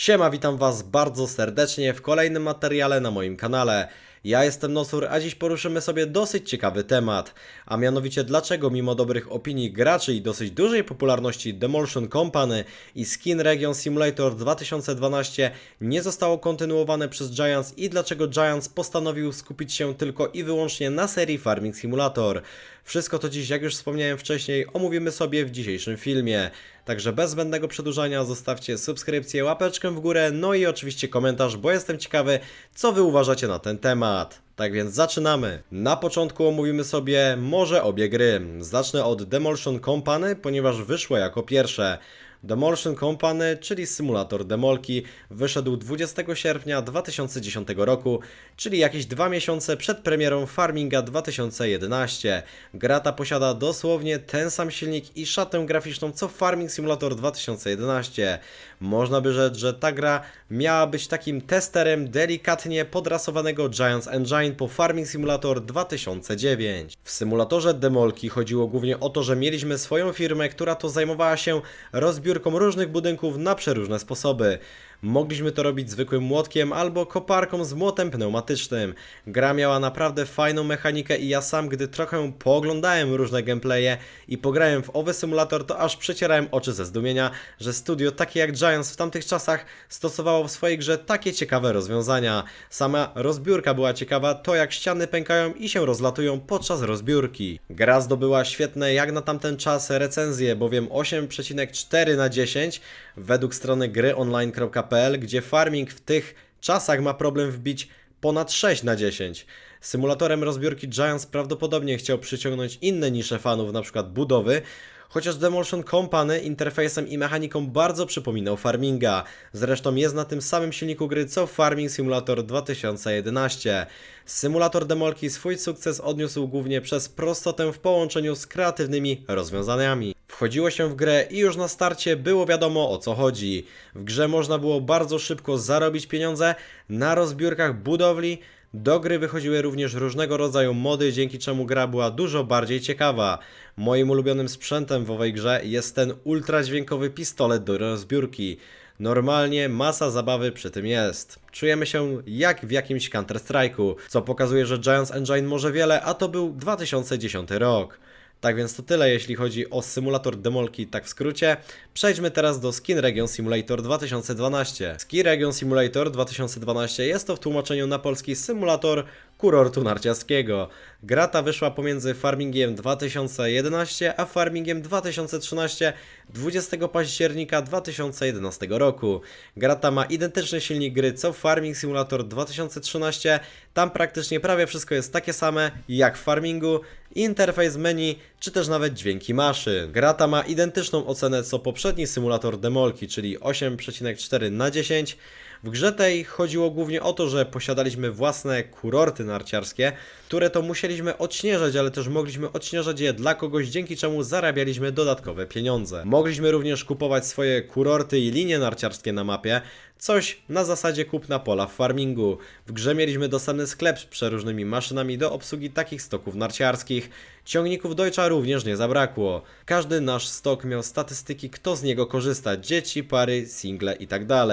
Siema, witam Was bardzo serdecznie w kolejnym materiale na moim kanale. Ja jestem Nosur, a dziś poruszymy sobie dosyć ciekawy temat, a mianowicie dlaczego mimo dobrych opinii graczy i dosyć dużej popularności Demolition Company i Skin Region Simulator 2012 nie zostało kontynuowane przez Giants i dlaczego Giants postanowił skupić się tylko i wyłącznie na serii Farming Simulator. Wszystko to dziś, jak już wspomniałem wcześniej, omówimy sobie w dzisiejszym filmie. Także bez zbędnego przedłużania zostawcie subskrypcję, łapeczkę w górę, no i oczywiście komentarz, bo jestem ciekawy, co wy uważacie na ten temat. Tak więc zaczynamy. Na początku omówimy sobie może obie gry. Zacznę od Demolition Company, ponieważ wyszło jako pierwsze. Demolition Company, czyli symulator demolki, wyszedł 20 sierpnia 2010 roku, czyli jakieś dwa miesiące przed premierą Farminga 2011. Gra ta posiada dosłownie ten sam silnik i szatę graficzną co Farming Simulator 2011. Można by rzec, że ta gra miała być takim testerem delikatnie podrasowanego Giants Engine po Farming Simulator 2009. W symulatorze demolki chodziło głównie o to, że mieliśmy swoją firmę, która to zajmowała się rozbiórką różnych budynków na przeróżne sposoby. Mogliśmy to robić zwykłym młotkiem albo koparką z młotem pneumatycznym. Gra miała naprawdę fajną mechanikę i ja sam, gdy trochę pooglądałem różne gameplaye i pograłem w owy symulator, to aż przecierałem oczy ze zdumienia, że studio takie jak Giants w tamtych czasach stosowało w swojej grze takie ciekawe rozwiązania. Sama rozbiórka była ciekawa, to jak ściany pękają i się rozlatują podczas rozbiórki. Gra zdobyła świetne jak na tamten czas recenzje, bowiem 8,4 na 10 według strony gryonline.pl, gdzie farming w tych czasach ma problem wbić ponad 6 na 10. Symulatorem rozbiórki Giants prawdopodobnie chciał przyciągnąć inne nisze fanów, np. budowy, chociaż Demolition Company interfejsem i mechaniką bardzo przypominał Farminga. Zresztą jest na tym samym silniku gry co Farming Simulator 2011. Symulator demolki swój sukces odniósł głównie przez prostotę w połączeniu z kreatywnymi rozwiązaniami. Wchodziło się w grę i już na starcie było wiadomo o co chodzi. W grze można było bardzo szybko zarobić pieniądze na rozbiórkach budowli, do gry wychodziły również różnego rodzaju mody, dzięki czemu gra była dużo bardziej ciekawa. Moim ulubionym sprzętem w owej grze jest ten ultradźwiękowy pistolet do rozbiórki. Normalnie masa zabawy przy tym jest. Czujemy się jak w jakimś Counter-Strike'u, co pokazuje, że Giants Engine może wiele, a to był 2010 rok. Tak więc to tyle, jeśli chodzi o symulator demolki, tak w skrócie. Przejdźmy teraz do Skin Region Simulator 2012. Ski Region Simulator 2012 jest to w tłumaczeniu na polski symulator kurortu narciarskiego. Gra ta wyszła pomiędzy Farmingiem 2011 a Farmingiem 2013 20 października 2011 roku. Gra ta ma identyczny silnik gry co Farming Simulator 2013. Tam praktycznie prawie wszystko jest takie same jak w Farmingu. Interfejs menu, czy też nawet dźwięki maszyn. Gra ta ma identyczną ocenę co poprzedni symulator demolki, czyli 8,4 na 10. W grze tej chodziło głównie o to, że posiadaliśmy własne kurorty narciarskie, które to musieliśmy odśnieżać, ale też mogliśmy odśnieżać je dla kogoś, dzięki czemu zarabialiśmy dodatkowe pieniądze. Mogliśmy również kupować swoje kurorty i linie narciarskie na mapie, coś na zasadzie kupna pola w farmingu. W grze mieliśmy dostępny sklep z przeróżnymi maszynami do obsługi takich stoków narciarskich. Ciągników Deutscha również nie zabrakło. Każdy nasz stok miał statystyki, kto z niego korzysta, dzieci, pary, single itd.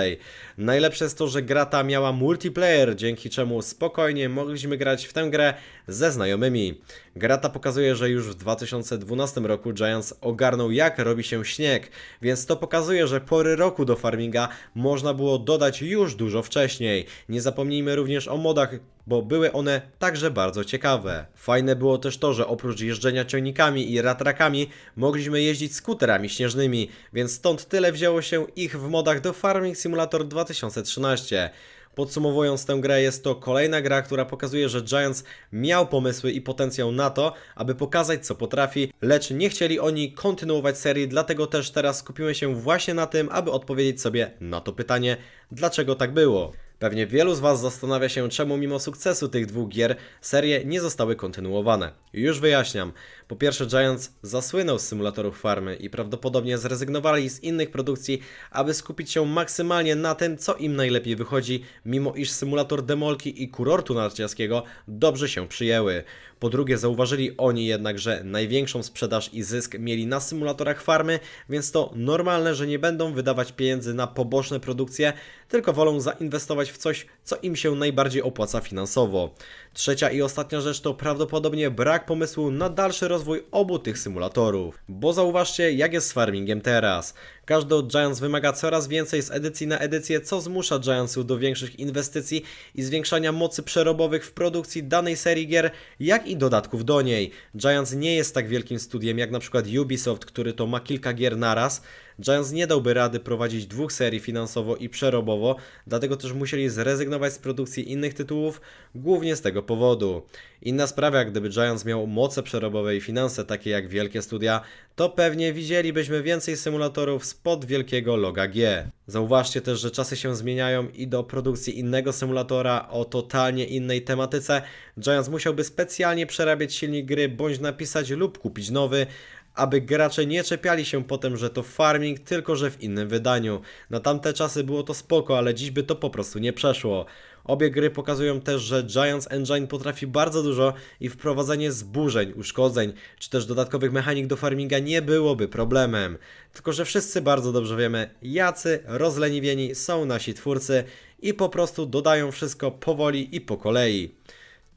Najlepsze jest to, że gra ta miała multiplayer, dzięki czemu spokojnie mogliśmy grać w tę grę ze znajomymi. Gra ta pokazuje, że już w 2012 roku Giants ogarnął jak robi się śnieg, więc to pokazuje, że pory roku do farminga można było dodać już dużo wcześniej. Nie zapomnijmy również o modach, bo były one także bardzo ciekawe. Fajne było też to, że oprócz jeżdżenia ciągnikami i ratrakami mogliśmy jeździć skuterami śnieżnymi, więc stąd tyle wzięło się ich w modach do Farming Simulator 2013. Podsumowując tę grę, jest to kolejna gra, która pokazuje, że Giants miał pomysły i potencjał na to, aby pokazać co potrafi, lecz nie chcieli oni kontynuować serii, dlatego też teraz skupimy się właśnie na tym, aby odpowiedzieć sobie na to pytanie, dlaczego tak było. Pewnie wielu z Was zastanawia się, czemu mimo sukcesu tych dwóch gier serie nie zostały kontynuowane. Już wyjaśniam. Po pierwsze, Giants zasłynął z symulatorów farmy i prawdopodobnie zrezygnowali z innych produkcji, aby skupić się maksymalnie na tym, co im najlepiej wychodzi, mimo iż symulator demolki i kurortu narciarskiego dobrze się przyjęły. Po drugie, zauważyli oni jednak, że największą sprzedaż i zysk mieli na symulatorach farmy, więc to normalne, że nie będą wydawać pieniędzy na poboczne produkcje, tylko wolą zainwestować w coś, co im się najbardziej opłaca finansowo. Trzecia i ostatnia rzecz to prawdopodobnie brak pomysłu na dalszy rozwój obu tych symulatorów. Bo zauważcie, jak jest z farmingiem teraz. Każdy od Giants wymaga coraz więcej z edycji na edycję, co zmusza Giantsów do większych inwestycji i zwiększania mocy przerobowych w produkcji danej serii gier, jak i dodatków do niej. Giants nie jest tak wielkim studiem jak na przykład Ubisoft, który to ma kilka gier naraz. Giants nie dałby rady prowadzić dwóch serii finansowo i przerobowo, dlatego też musieli zrezygnować z produkcji innych tytułów, głównie z tego powodu. Inna sprawa, gdyby Giants miał moce przerobowe i finanse takie jak wielkie studia, to pewnie widzielibyśmy więcej symulatorów spod wielkiego loga G. Zauważcie też, że czasy się zmieniają i do produkcji innego symulatora o totalnie innej tematyce Giants musiałby specjalnie przerabiać silnik gry bądź napisać lub kupić nowy, aby gracze nie czepiali się potem, że to farming, tylko że w innym wydaniu. Na tamte czasy było to spoko, ale dziś by to po prostu nie przeszło. Obie gry pokazują też, że Giants Engine potrafi bardzo dużo i wprowadzenie zburzeń, uszkodzeń, czy też dodatkowych mechanik do farminga nie byłoby problemem. Tylko, że wszyscy bardzo dobrze wiemy, jacy rozleniwieni są nasi twórcy i po prostu dodają wszystko powoli i po kolei.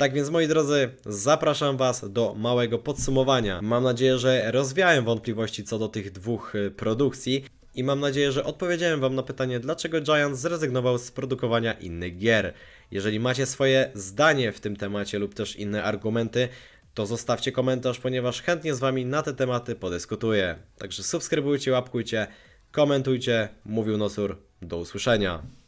Tak więc moi drodzy, zapraszam Was do małego podsumowania. Mam nadzieję, że rozwiałem wątpliwości co do tych dwóch y, produkcji i mam nadzieję, że odpowiedziałem Wam na pytanie, dlaczego Giant zrezygnował z produkowania innych gier. Jeżeli macie swoje zdanie w tym temacie lub też inne argumenty, to zostawcie komentarz, ponieważ chętnie z Wami na te tematy podyskutuję. Także subskrybujcie, łapkujcie, komentujcie. Mówił Nosur. Do usłyszenia.